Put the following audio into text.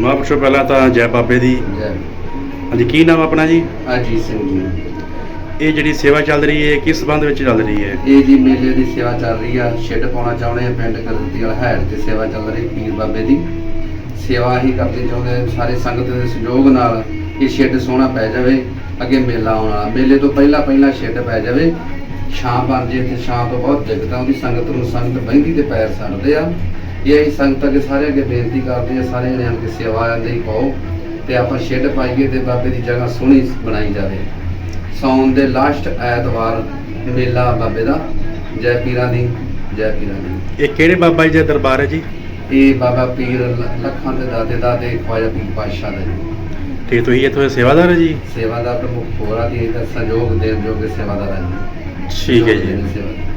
ਤੋਂ ਪਹਿਲਾਂ ਤਾਂ ਜੈ ਬਾਬੇ ਦੀ। ਜੈ। ਹਾਂਜੀ ਕੀ ਨਾਮ ਆਪਣਾ ਜੀ? ਅਜੀਤ ਸਿੰਘ ਜੀ। ਇਹ ਜਿਹੜੀ ਸੇਵਾ ਚੱਲ ਰਹੀ ਹੈ ਕਿਸ ਸੰਬੰਧ ਵਿੱਚ ਚੱਲ ਰਹੀ ਹੈ? ਇਹ ਜੀ ਮੇਲੇ ਦੀ ਸੇਵਾ ਚੱਲ ਰਹੀ ਆ ਸ਼ੈੱਡ ਪਾਉਣਾ ਚਾਹੁੰਦੇ ਆ ਪਿੰਡ ਕਰਦੀ ਵਾਲਾ ਹੈਡ ਤੇ ਸੇਵਾ ਚੱਲ ਰਹੀ ਪੀਰ ਬਾਬੇ ਦੀ। ਸੇਵਾ ਹੀ ਕਰਦੇ ਚਾਹੁੰਦੇ ਸਾਰੇ ਸੰਗਤ ਦੇ ਸਹਿਯੋਗ ਨਾਲ ਇਹ ਸ਼ੈੱਡ ਸੋਹਣਾ ਪੈ ਜਾਵੇ ਅੱਗੇ ਮੇਲਾ ਆਉਣ ਵਾਲਾ। ਮੇਲੇ ਤੋਂ ਪਹਿਲਾਂ ਪਹਿਲਾਂ ਸ਼ੈੱਡ ਪੈ ਜਾਵੇ। ਛਾਂ ਬਣ ਜੇ ਤੇ ਛਾਂ ਤੋਂ ਬਹੁਤ ਦਿੱਕਤ ਆਉਂਦੀ ਸੰਗਤ ਨੂੰ ਸੰਗਤ ਬਹਿੰਦੀ ਤੇ ਪੈਰ ਸੜਦੇ ਆ। ਇਹ ਅਸੀਂ ਸੰਗਤ ਅੱਗੇ ਸਾਰੇ ਅੱਗੇ ਬੇਨਤੀ ਕਰਦੇ ਆ ਸਾਰੇ ਜਣਿਆਂ ਦੀ ਸੇਵਾ ਦੇ ਹੀ ਪਾਓ ਤੇ ਆਪਾਂ ਸ਼ੈੱਡ ਪਾਈਏ ਤੇ ਬਾਬੇ ਦੀ ਜਗ੍ਹਾ ਸੋਹਣੀ ਬਣਾਈ ਜਾਵੇ। ਸੌਣ ਦੇ ਲਾਸਟ ਐਤਵਾਰ ਮੇਲਾ ਬਾਬੇ ਦਾ। ਜੈ ਪੀਰਾਂ ਦੀ ਜੈ ਪੀਰਾਂ ਦੀ। ਇਹ ਕਿਹੜੇ ਬਾਬਾ ਜੀ ਦਾ ਦਰਬਾਰ ਹੈ ਜੀ? ਇਹ ਬਾਬਾ ਪੀਰ ਲੱਖਾਂ ਦੇ ਦਾਤੇ ਦਾਤੇ ਖਵਾਜਾ ਪੀਰ ਪਾਤਸ਼ਾਹ ਦਾ ਜੀ। ਤੇ ਤੁਸੀਂ ਇੱਥੋਂ ਦੇ ਸੇਵਾਦਾਰ ਹੋ ਜੀ? ਸੇਵਾ ਦਾ ਪ੍ਰਮੁੱਖ ਹੋਰਾ ਦੀ ਇਹਦਾ ਸਹਿਯੋਗ ਦੇਣ ਯੋਗ ਸੇਵਾਦਾਰ ਹੈ ਜੀ। ਠੀਕ ਹੈ ਜੀ।